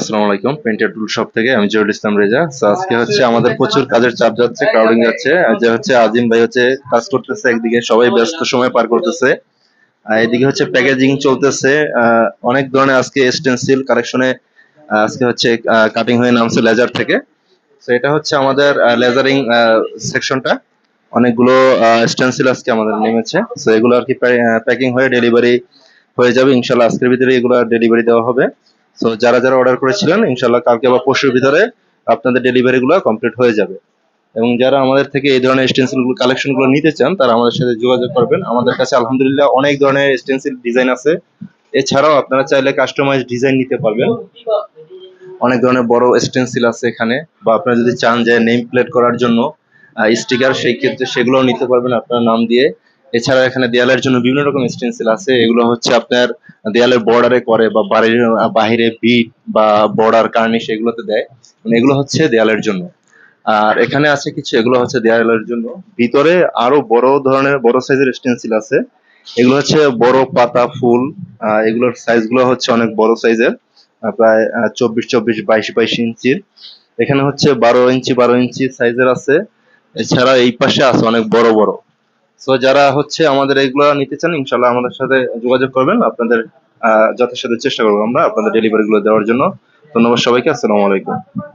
আসসালামু আলাইকুম। পেন্টার টুল শপ থেকে আমি জহুরুল ইসলাম রেজা। আজকে হচ্ছে আমাদের প্রচুর কাজের চাপ যাচ্ছে ক্রাউডিং যাচ্ছে। যে হচ্ছে আজিম ভাই হচ্ছে কাজ করতেছে একদিকে সবাই ব্যস্ত সময় পার করতেছে। আর এদিকে হচ্ছে প্যাকেজিং চলতেছে। অনেক ধরনের আজকে স্টেনসিল কালেকশনে আজকে হচ্ছে কাটিং হয়ে নামছে লেজার থেকে। তো এটা হচ্ছে আমাদের লেজারিং সেকশনটা অনেকগুলো স্টেনসিল আজকে আমাদের নেমেছে। তো এগুলো আর কি প্যাকিং হয়ে ডেলিভারি হয়ে যাবে। ইনশাল্লাহ আজকের ভিতরে এগুলো ডেলিভারি দেওয়া হবে। তো যারা যারা অর্ডার করেছিলেন ইনশাল্লাহ কালকে বা পরশুর ভিতরে আপনাদের ডেলিভারি গুলো কমপ্লিট হয়ে যাবে। এবং যারা আমাদের থেকে এই ধরনের স্টেন্সিল কালেকশনগুলো নিতে চান, তারা আমাদের সাথে যোগাযোগ করবেন। আমাদের কাছে আলহামদুলিল্লাহ অনেক ধরনের স্টেন্সিল ডিজাইন আছে। এছাড়াও আপনারা চাইলে কাস্টমাইজ ডিজাইন নিতে পারবেন। অনেক ধরনের বড় স্টেন্সিল আছে এখানে। বা আপনারা যদি চান যে নেম প্লেট করার জন্য স্টিকার সেই ক্ষেত্রে সেগুলোও নিতে পারবেন আপনার নাম দিয়ে। এছাড়া এখানে দেয়ালের জন্য বিভিন্ন রকম স্টেন্সিল আছে। এগুলো হচ্ছে আপনার দেয়ালের বর্ডারে করে বা বাড়ির, বাহিরে বিট বা বর্ডার কার্নিশ এগুলোতে দেয়। মানে এগুলো হচ্ছে দেয়ালের জন্য। আর এখানে আছে কিছু, এগুলো হচ্ছে দেয়ালের জন্য। ভিতরে আরও বড় ধরনের, বড় সাইজের স্টেন্সিল আছে। এগুলো হচ্ছে বড় পাতা, ফুল এগুলোর সাইজগুলো হচ্ছে অনেক বড় সাইজের প্রায় চব্বিশ চব্বিশ, বাইশ বাইশ ইঞ্চির। এখানে হচ্ছে বারো ইঞ্চি বারো ইঞ্চি সাইজের আছে। এছাড়া এই পাশে আছে অনেক বড় বড়। সো যারা হচ্ছে আমাদের এইগুলো নিতে চান ইনশাল্লাহ আমাদের সাথে যোগাযোগ করবেন। আপনাদের আহ, যথাসাধ্য চেষ্টা করব আমরা আপনাদের ডেলিভারি গুলো দেওয়ার জন্য। ধন্যবাদ সবাইকে। আসসালামু আলাইকুম।